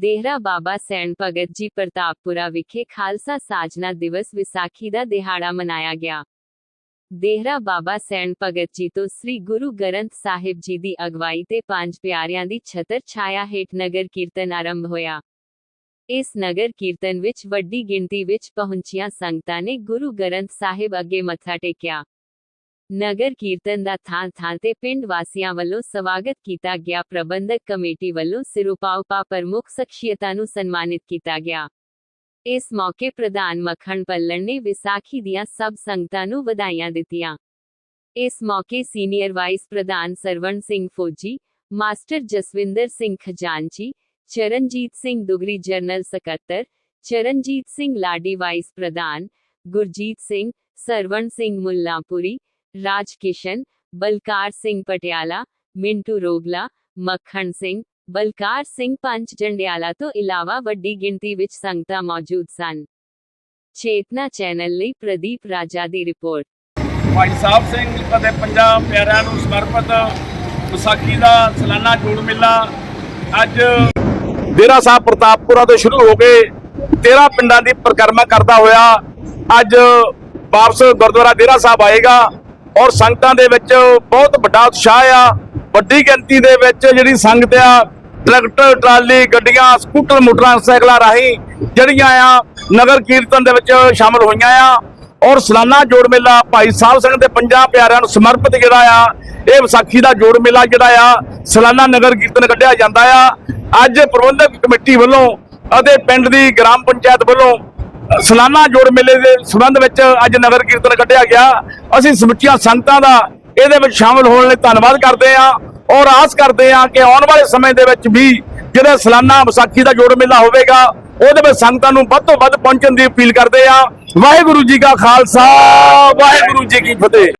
ਦੇਹਰਾ ਬਾਬਾ ਸੈਣ ਭਗਤ ਜੀ ਪ੍ਰਤਾਪਪੁਰਾ ਵਿਖੇ ਖਾਲਸਾ ਸਾਜਨਾ ਦਿਵਸ ਵਿਸਾਖੀ ਦਾ ਦਿਹਾੜਾ ਮਨਾਇਆ ਗਿਆ। ਦੇਹਰਾ ਬਾਬਾ ਸੈਣ ਭਗਤ ਜੀ ਤੋਂ ਸ੍ਰੀ ਗੁਰੂ ਗ੍ਰੰਥ ਸਾਹਿਬ ਜੀ ਦੀ ਅਗਵਾਈ ਤੇ ਪੰਜ ਪਿਆਰਿਆਂ ਦੀ ਛਤਰ ਛਾਇਆ ਹੇਠ ਨਗਰ ਕੀਰਤਨ ਆਰੰਭ ਹੋਇਆ। ਇਸ ਨਗਰ ਕੀਰਤਨ ਵਿੱਚ ਵੱਡੀ ਗਿਣਤੀ ਵਿੱਚ ਪਹੁੰਚੀਆਂ ਸੰਗਤਾਂ ਨੇ ਗੁਰੂ ਗ੍ਰੰਥ ਸਾਹਿਬ ਅੱਗੇ ਮੱਥਾ ਟੇਕਿਆ। ਨਗਰ ਕੀਰਤਨ ਦਾ ਥਾਂ ਥਾਂ ਤੇ ਪਿੰਡ ਵਾਸੀਆਂ ਵੱਲੋਂ ਸਵਾਗਤ ਕੀਤਾ ਗਿਆ। ਪ੍ਰਬੰਧਕ ਕਮੇਟੀ ਵੱਲੋਂ ਸਿਰੁਪਾਉਪਾ ਪ੍ਰਮੁੱਖ ਸ਼ਖਸੀਅਤਾਂ ਨੂੰ ਸਨਮਾਨਿਤ ਕੀਤਾ ਗਿਆ। ਇਸ ਮੌਕੇ ਪ੍ਰਧਾਨ ਮੱਖਣ ਪੱਲਣ ਨੇ ਵਿਸਾਖੀ ਦੀਆਂ ਸਭ ਸੰਗਤਾਂ ਨੂੰ ਵਧਾਈਆਂ ਦਿੱਤੀਆਂ। ਇਸ ਮੌਕੇ ਸੀਨੀਅਰ ਵਾਈਸ ਪ੍ਰਧਾਨ ਸਰਵਣ ਸਿੰਘ ਫੌਜੀ, ਮਾਸਟਰ ਜਸਵਿੰਦਰ ਸਿੰਘ ਖਜ਼ਾਨਚੀ, ਚਰਨਜੀਤ ਸਿੰਘ ਦੁਗਰੀ ਜਨਰਲ ਸਕੱਤਰ, ਚਰਨਜੀਤ ਸਿੰਘ ਲਾਡੀ ਵਾਈਸ ਪ੍ਰਧਾਨ, ਗੁਰਜੀਤ ਸਿੰਘ, ਸਰਵਣ ਸਿੰਘ ਮੁੱਲਾਂਪੁਰੀ ਰਾਜ ਕਿਸ਼ਨ ਬਲਕਾਰ ਸਿੰਘ ਪਟਿਆਲਾ ਮਿੰਟੂ ਰੋਗਲਾ ਮੱਖਣ ਸਿੰਘ ਬਲਕਾਰ ਸਿੰਘ ਪੰਚ ਜੰਡਿਆਲਾ ਤੋਂ ਇਲਾਵਾ ਵੱਡੀ ਗਿਣਤੀ ਵਿੱਚ ਸੰਗਤਾਂ ਮੌਜੂਦ ਸਨ ਚੇਤਨਾ ਚੈਨਲ ਲਈ ਪ੍ਰਦੀਪ ਰਾਜਾ ਦੀ ਰਿਪੋਰਟ ਭਾਈ ਸਾਹਿਬ ਸਿੰਘ ਅਤੇ ਪੰਜਾਬ ਪਿਆਰਿਆਂ ਨੂੰ ਸਮਰਪਿਤ ਵਿਸਾਖੀ ਦਾ ਸਾਲਾਨਾ ਜੋੜ ਮੇਲਾ ਅੱਜ ਡੇਰਾ ਸਾਹਿਬ ਪ੍ਰਤਾਪਪੁਰਾ ਤੋਂ ਸ਼ੁਰੂ ਹੋ ਕੇ 13 ਪਿੰਡਾਂ ਦੀ ਪਰਿਕਰਮਾ ਕਰਦਾ ਹੋਇਆ ਅੱਜ ਵਾਪਸ ਗੁਰਦੁਆਰਾ ਡੇਰਾ ਸਾਹਿਬ ਆਏਗਾ ਔਰ ਸੰਗਤਾਂ ਦੇ ਵਿੱਚ ਬਹੁਤ ਵੱਡਾ ਉਤਸ਼ਾਹ ਆ। ਵੱਡੀ ਗਿਣਤੀ ਦੇ ਵਿੱਚ ਜਿਹੜੀ ਸੰਗਤ ਆ, ਟਰੈਕਟਰ, ਟਰਾਲੀ, ਗੱਡੀਆਂ, ਸਕੂਟਰ ਮੋਟਰਸਾਈਕਲਾਂ ਰਾਹੀਂ ਜਿਹੜੀਆਂ ਆ, ਨਗਰ ਕੀਰਤਨ ਦੇ ਵਿੱਚ ਸ਼ਾਮਲ ਹੋਈਆਂ ਆ। ਔਰ ਸਲਾਨਾ ਜੋੜ ਮੇਲਾ ਭਾਈ ਸਾਹਿਬ ਸਿੰਘ ਦੇ ਪੰਜਾਂ ਪਿਆਰਿਆਂ ਨੂੰ ਸਮਰਪਿਤ ਜਿਹੜਾ ਆ, ਇਹ ਵਿਸਾਖੀ ਦਾ ਜੋੜ ਮੇਲਾ ਜਿਹੜਾ ਆ, ਸਾਲਾਨਾ ਨਗਰ ਕੀਰਤਨ ਕੱਢਿਆ ਜਾਂਦਾ ਆ। ਅੱਜ ਪ੍ਰਬੰਧਕ ਕਮੇਟੀ ਵੱਲੋਂ ਅਤੇ ਪਿੰਡ ਦੀ ਗ੍ਰਾਮ ਪੰਚਾਇਤ ਵੱਲੋਂ ਸਾਲਾਨਾ ਜੋੜ ਮੇਲੇ ਦੇ ਸੰਬੰਧ ਵਿੱਚ ਅੱਜ ਨਗਰ ਕੀਰਤਨ ਕੱਢਿਆ ਗਿਆ। ਅਸੀਂ ਸਮੁੱਚੀਆਂ ਸੰਗਤਾਂ ਦਾ ਇਹਦੇ ਵਿੱਚ ਸ਼ਾਮਲ ਹੋਣ ਲਈ ਧੰਨਵਾਦ ਕਰਦੇ ਹਾਂ ਔਰ ਆਸ ਕਰਦੇ ਹਾਂ ਕਿ ਆਉਣ ਵਾਲੇ ਸਮੇਂ ਦੇ ਵਿੱਚ ਵੀ ਜਿਹੜਾ ਸਾਲਾਨਾ ਵਿਸਾਖੀ ਦਾ ਜੋੜ ਮੇਲਾ ਹੋਵੇਗਾ, ਉਹਦੇ ਵਿੱਚ ਸੰਗਤਾਂ ਨੂੰ ਵੱਧ ਤੋਂ ਵੱਧ ਪਹੁੰਚਣ ਦੀ ਅਪੀਲ ਕਰਦੇ ਹਾਂ। ਵਾਹਿਗੁਰੂ ਜੀ ਕਾ ਖਾਲਸਾ, ਵਾਹਿਗੁਰੂ ਜੀ ਕੀ ਫਤਿਹ।